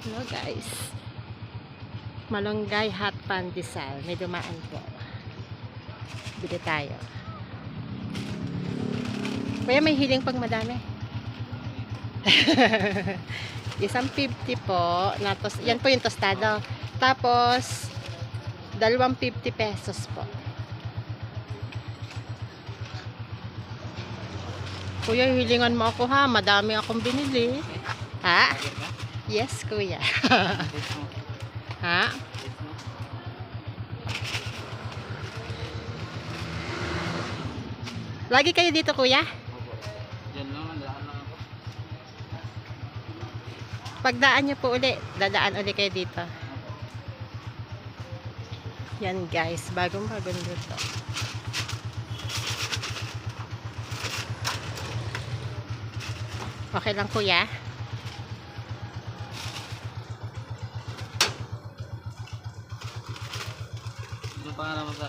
Hello guys. Malunggay hot pandesal. May dumaan po. Bili tayo. Kuya, may hiling pag madami. Isang 50 po. Na yan po yung tostado. Tapos, dalawang 50 pesos po. Kuya, hilingan mo ako ha. Madami akong binili. Ha? Yes, kuya. ha? Lagi kayo dito, kuya? Diyan lang, daan lang. Pagdaan nyo po uli, dadaan uli kayo dito. Yan guys, bagong bagong luto. Okay lang kuya? Ano pa nga naman sa?